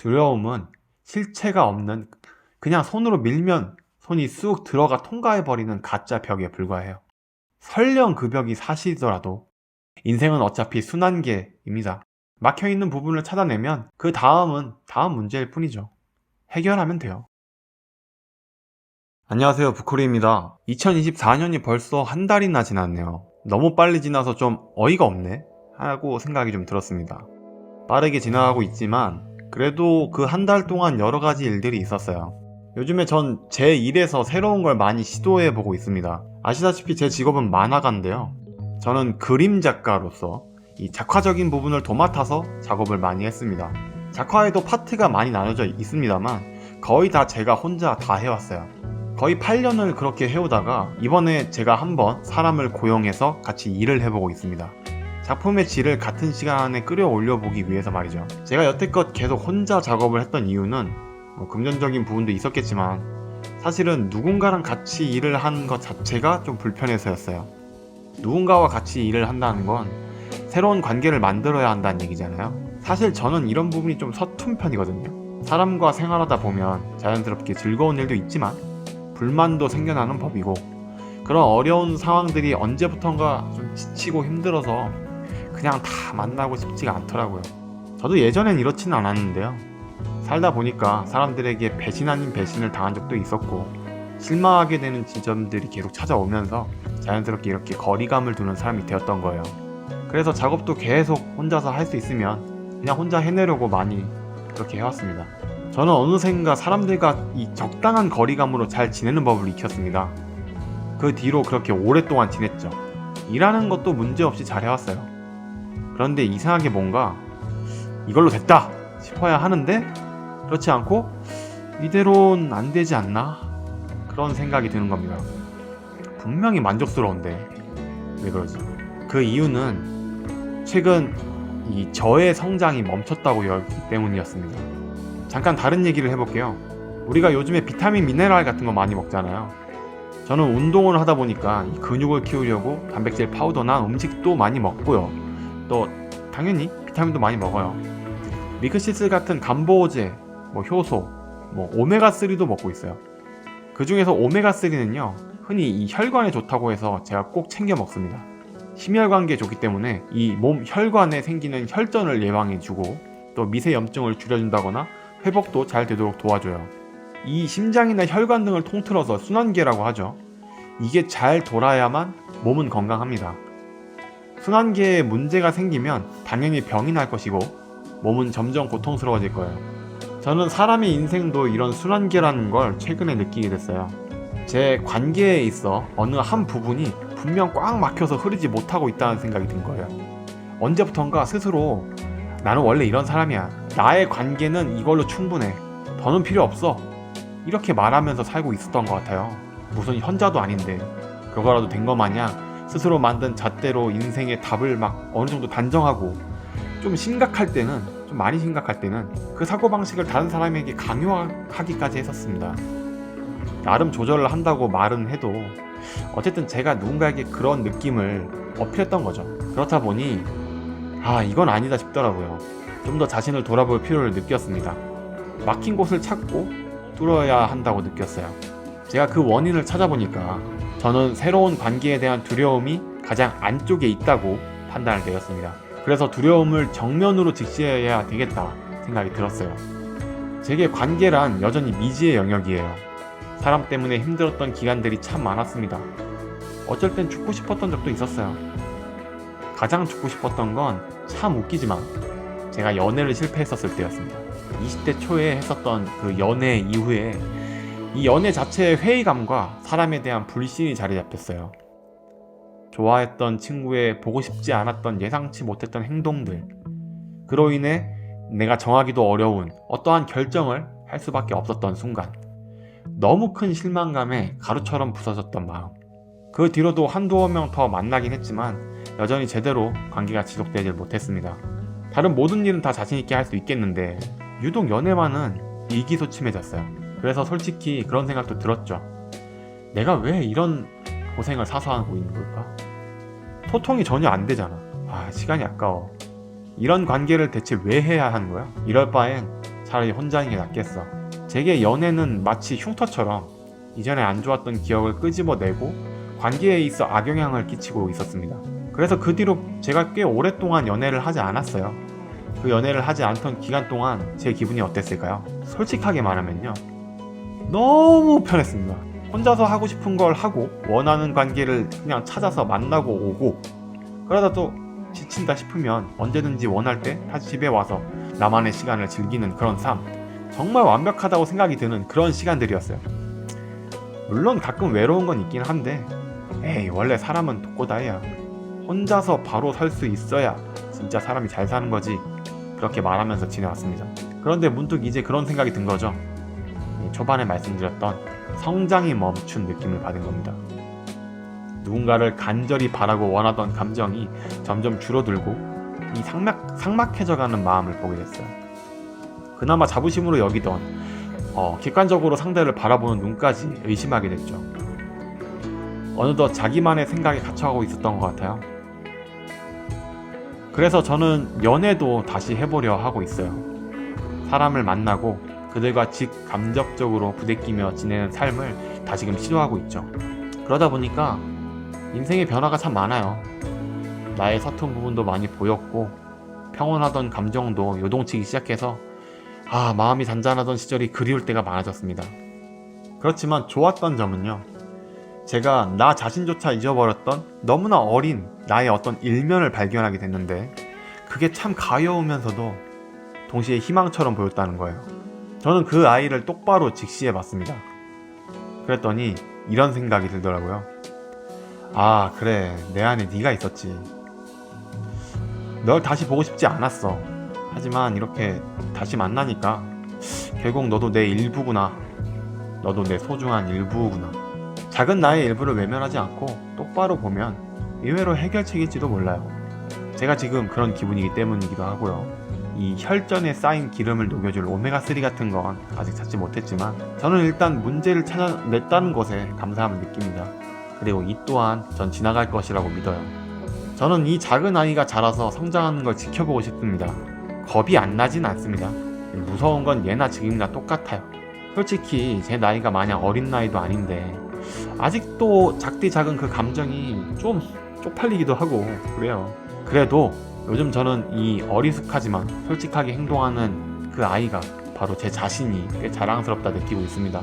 두려움은 실체가 없는 그냥 손으로 밀면 손이 쑥 들어가 통과해버리는 가짜 벽에 불과해요. 설령 그 벽이 사실이더라도 인생은 어차피 순환계입니다. 막혀있는 부분을 찾아내면 그 다음은 다음 문제일 뿐이죠. 해결하면 돼요. 안녕하세요. 부코리입니다. 2024년이 벌써 한 달이나 지났네요. 너무 빨리 지나서 좀 어이가 없네? 하고 생각이 좀 들었습니다. 빠르게 지나가고 있지만 그래도 그 한 달 동안 여러 가지 일들이 있었어요. 요즘에 전 제 일에서 새로운 걸 많이 시도해 보고 있습니다. 아시다시피 제 직업은 만화가인데요. 저는 그림 작가로서 이 작화적인 부분을 도맡아서 작업을 많이 했습니다. 작화에도 파트가 많이 나눠져 있습니다만 거의 다 제가 혼자 다 해왔어요. 거의 8년을 그렇게 해오다가 이번에 제가 한번 사람을 고용해서 같이 일을 해보고 있습니다. 작품의 질을 같은 시간에 끌어 올려 보기 위해서 말이죠. 제가 여태껏 계속 혼자 작업을 했던 이유는 뭐 금전적인 부분도 있었겠지만 사실은 누군가랑 같이 일을 하는 것 자체가 좀 불편해서였어요. 누군가와 같이 일을 한다는 건 새로운 관계를 만들어야 한다는 얘기잖아요. 사실 저는 이런 부분이 좀 서툰 편이거든요. 사람과 생활하다 보면 자연스럽게 즐거운 일도 있지만 불만도 생겨나는 법이고 그런 어려운 상황들이 언제부턴가 좀 지치고 힘들어서 그냥 다 만나고 싶지가 않더라고요. 저도 예전엔 이렇지는 않았는데요. 살다 보니까 사람들에게 배신 아닌 배신을 당한 적도 있었고 실망하게 되는 지점들이 계속 찾아오면서 자연스럽게 이렇게 거리감을 두는 사람이 되었던 거예요. 그래서 작업도 계속 혼자서 할 수 있으면 그냥 혼자 해내려고 많이 그렇게 해왔습니다. 저는 어느샌가 사람들과 이 적당한 거리감으로 잘 지내는 법을 익혔습니다. 그 뒤로 그렇게 오랫동안 지냈죠. 일하는 것도 문제없이 잘 해왔어요. 그런데 이상하게 뭔가 이걸로 됐다 싶어야 하는데 그렇지 않고 이대로는 안 되지 않나 그런 생각이 드는 겁니다. 분명히 만족스러운데 왜 그러지? 그 이유는 최근 이 저의 성장이 멈췄다고 여기 때문이었습니다. 잠깐 다른 얘기를 해볼게요. 우리가 요즘에 비타민 미네랄 같은 거 많이 먹잖아요. 저는 운동을 하다 보니까 이 근육을 키우려고 단백질 파우더나 음식도 많이 먹고요. 또 당연히 비타민도 많이 먹어요. 미크시슬 같은 감보제, 뭐 효소, 뭐 오메가3도 먹고 있어요. 그 중에서 오메가3는요, 흔히 이 혈관에 좋다고 해서 제가 꼭 챙겨 먹습니다. 심혈관계에 좋기 때문에 이 몸 혈관에 생기는 혈전을 예방해주고 또 미세 염증을 줄여준다거나 회복도 잘 되도록 도와줘요. 이 심장이나 혈관 등을 통틀어서 순환계라고 하죠. 이게 잘 돌아야만 몸은 건강합니다. 순환계에 문제가 생기면 당연히 병이 날 것이고 몸은 점점 고통스러워질 거예요. 저는 사람의 인생도 이런 순환계라는 걸 최근에 느끼게 됐어요. 제 관계에 있어 어느 한 부분이 분명 꽉 막혀서 흐르지 못하고 있다는 생각이 든 거예요. 언제부턴가 스스로 나는 원래 이런 사람이야. 나의 관계는 이걸로 충분해. 더는 필요 없어. 이렇게 말하면서 살고 있었던 것 같아요. 무슨 현자도 아닌데 그거라도 된거 마냥 스스로 만든 잣대로 인생의 답을 막 어느 정도 단정하고 좀 심각할 때는 좀 많이 심각할 때는 그 사고방식을 다른 사람에게 강요하기까지 했었습니다. 나름 조절을 한다고 말은 해도 어쨌든 제가 누군가에게 그런 느낌을 어필했던 거죠. 그렇다 보니 아 이건 아니다 싶더라고요. 좀 더 자신을 돌아볼 필요를 느꼈습니다. 막힌 곳을 찾고 뚫어야 한다고 느꼈어요. 제가 그 원인을 찾아보니까 저는 새로운 관계에 대한 두려움이 가장 안쪽에 있다고 판단을 내렸습니다. 그래서 두려움을 정면으로 직시해야 되겠다 생각이 들었어요. 제게 관계란 여전히 미지의 영역이에요. 사람 때문에 힘들었던 기간들이 참 많았습니다. 어쩔 땐 죽고 싶었던 적도 있었어요. 가장 죽고 싶었던 건 참 웃기지만 제가 연애를 실패했었을 때였습니다. 20대 초에 했었던 그 연애 이후에 이 연애 자체의 회의감과 사람에 대한 불신이 자리 잡혔어요. 좋아했던 친구의 보고 싶지 않았던 예상치 못했던 행동들. 그로 인해 내가 정하기도 어려운 어떠한 결정을 할 수밖에 없었던 순간. 너무 큰 실망감에 가루처럼 부서졌던 마음. 그 뒤로도 한두어 명 더 만나긴 했지만 여전히 제대로 관계가 지속되질 못했습니다. 다른 모든 일은 다 자신있게 할 수 있겠는데 유독 연애만은 이기소침해졌어요. 그래서 솔직히 그런 생각도 들었죠. 내가 왜 이런 고생을 사서 하고 있는 걸까? 소통이 전혀 안 되잖아. 아, 시간이 아까워. 이런 관계를 대체 왜 해야 하는 거야? 이럴 바엔 차라리 혼자인 게 낫겠어. 제게 연애는 마치 흉터처럼 이전에 안 좋았던 기억을 끄집어내고 관계에 있어 악영향을 끼치고 있었습니다. 그래서 그 뒤로 제가 꽤 오랫동안 연애를 하지 않았어요. 그 연애를 하지 않던 기간 동안 제 기분이 어땠을까요? 솔직하게 말하면요. 너무 편했습니다. 혼자서 하고 싶은 걸 하고 원하는 관계를 그냥 찾아서 만나고 오고 그러다 또 지친다 싶으면 언제든지 원할 때 다시 집에 와서 나만의 시간을 즐기는 그런 삶. 정말 완벽하다고 생각이 드는 그런 시간들이었어요. 물론 가끔 외로운 건 있긴 한데 에이 원래 사람은 독고다이야. 혼자서 바로 설수 있어야 진짜 사람이 잘 사는 거지. 그렇게 말하면서 지내왔습니다. 그런데 문득 이제 그런 생각이 든 거죠. 이 초반에 말씀드렸던 성장이 멈춘 느낌을 받은 겁니다. 누군가를 간절히 바라고 원하던 감정이 점점 줄어들고 이 상막, 상막해져가는 마음을 보게 됐어요. 그나마 자부심으로 여기던 어, 객관적으로 상대를 바라보는 눈까지 의심하게 됐죠. 어느덧 자기만의 생각에 갇혀가고 있었던 것 같아요. 그래서 저는 연애도 다시 해보려 하고 있어요. 사람을 만나고 그들과 직감적적으로 부대끼며 지내는 삶을 다시금 시도하고 있죠. 그러다 보니까 인생의 변화가 참 많아요. 나의 서툰 부분도 많이 보였고 평온하던 감정도 요동치기 시작해서 아 마음이 잔잔하던 시절이 그리울 때가 많아졌습니다. 그렇지만 좋았던 점은요. 제가 나 자신조차 잊어버렸던 너무나 어린 나의 어떤 일면을 발견하게 됐는데 그게 참 가여우면서도 동시에 희망처럼 보였다는 거예요. 저는 그 아이를 똑바로 직시해 봤습니다. 그랬더니 이런 생각이 들더라고요. 아 그래 내 안에 네가 있었지. 널 다시 보고 싶지 않았어. 하지만 이렇게 다시 만나니까 결국 너도 내 일부구나. 너도 내 소중한 일부구나. 작은 나의 일부를 외면하지 않고 똑바로 보면 의외로 해결책일지도 몰라요. 제가 지금 그런 기분이기 때문이기도 하고요. 이 혈전에 쌓인 기름을 녹여줄 오메가3 같은 건 아직 찾지 못했지만 저는 일단 문제를 찾아냈다는 것에 감사함을 느낍니다. 그리고 이 또한 전 지나갈 것이라고 믿어요. 저는 이 작은 아이가 자라서 성장하는 걸 지켜보고 싶습니다. 겁이 안 나진 않습니다. 무서운 건 얘나 지금이나 똑같아요. 솔직히 제 나이가 마냥 어린 나이도 아닌데 아직도 작디 작은 그 감정이 좀 쪽팔리기도 하고 그래요. 그래도 요즘 저는 이 어리숙하지만 솔직하게 행동하는 그 아이가 바로 제 자신이 꽤 자랑스럽다 느끼고 있습니다.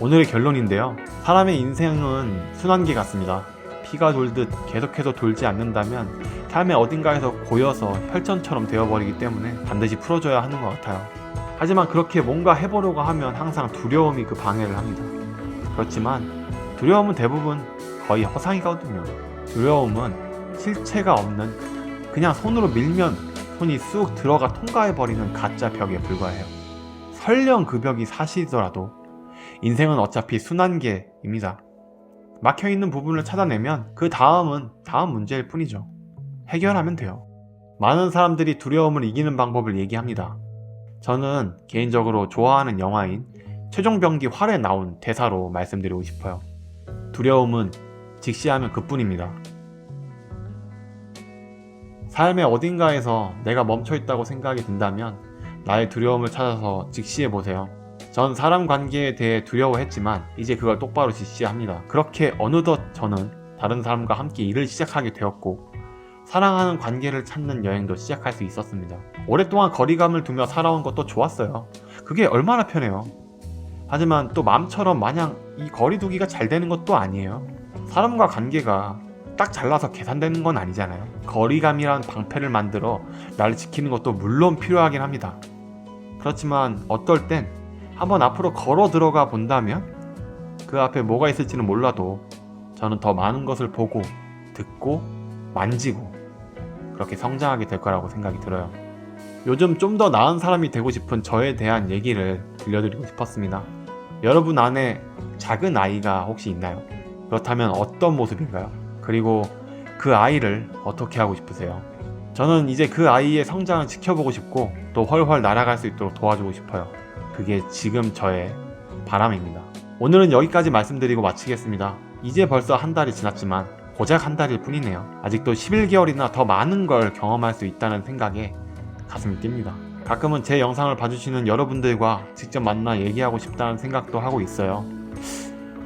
오늘의 결론인데요. 사람의 인생은 순환기 같습니다. 피가 돌듯 계속해서 돌지 않는다면 삶의 어딘가에서 고여서 혈전처럼 되어버리기 때문에 반드시 풀어줘야 하는 것 같아요. 하지만 그렇게 뭔가 해보려고 하면 항상 두려움이 그 방해를 합니다. 그렇지만 두려움은 대부분 거의 허상이거든요. 두려움은 실체가 없는 그냥 손으로 밀면 손이 쑥 들어가 통과해버리는 가짜 벽에 불과해요. 설령 그 벽이 사실이더라도 인생은 어차피 순환계입니다. 막혀있는 부분을 찾아내면 그 다음은 다음 문제일 뿐이죠. 해결하면 돼요. 많은 사람들이 두려움을 이기는 방법을 얘기합니다. 저는 개인적으로 좋아하는 영화인 최종병기 활에 나온 대사로 말씀드리고 싶어요. 두려움은 직시하면 그뿐입니다. 삶의 어딘가에서 내가 멈춰 있다고 생각이 든다면 나의 두려움을 찾아서 직시해 보세요. 전 사람 관계에 대해 두려워했지만 이제 그걸 똑바로 직시합니다. 그렇게 어느덧 저는 다른 사람과 함께 일을 시작하게 되었고 사랑하는 관계를 찾는 여행도 시작할 수 있었습니다. 오랫동안 거리감을 두며 살아온 것도 좋았어요. 그게 얼마나 편해요. 하지만 또 마음처럼 마냥 이 거리두기가 잘 되는 것도 아니에요. 사람과 관계가 딱 잘라서 계산되는 건 아니잖아요. 거리감이란 방패를 만들어 나를 지키는 것도 물론 필요하긴 합니다. 그렇지만 어떨 땐 한번 앞으로 걸어 들어가 본다면 그 앞에 뭐가 있을지는 몰라도 저는 더 많은 것을 보고 듣고 만지고 그렇게 성장하게 될 거라고 생각이 들어요. 요즘 좀 더 나은 사람이 되고 싶은 저에 대한 얘기를 들려드리고 싶었습니다. 여러분 안에 작은 아이가 혹시 있나요? 그렇다면 어떤 모습인가요? 그리고 그 아이를 어떻게 하고 싶으세요? 저는 이제 그 아이의 성장을 지켜보고 싶고 또 훨훨 날아갈 수 있도록 도와주고 싶어요. 그게 지금 저의 바람입니다. 오늘은 여기까지 말씀드리고 마치겠습니다. 이제 벌써 한 달이 지났지만 고작 한 달일 뿐이네요. 아직도 11개월이나 더 많은 걸 경험할 수 있다는 생각에 가슴이 뜁니다. 가끔은 제 영상을 봐주시는 여러분들과 직접 만나 얘기하고 싶다는 생각도 하고 있어요.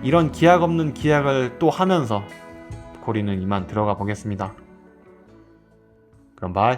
이런 기약 없는 기약을 또 하면서 코리는 이만 들어가 보겠습니다. 그럼 바이.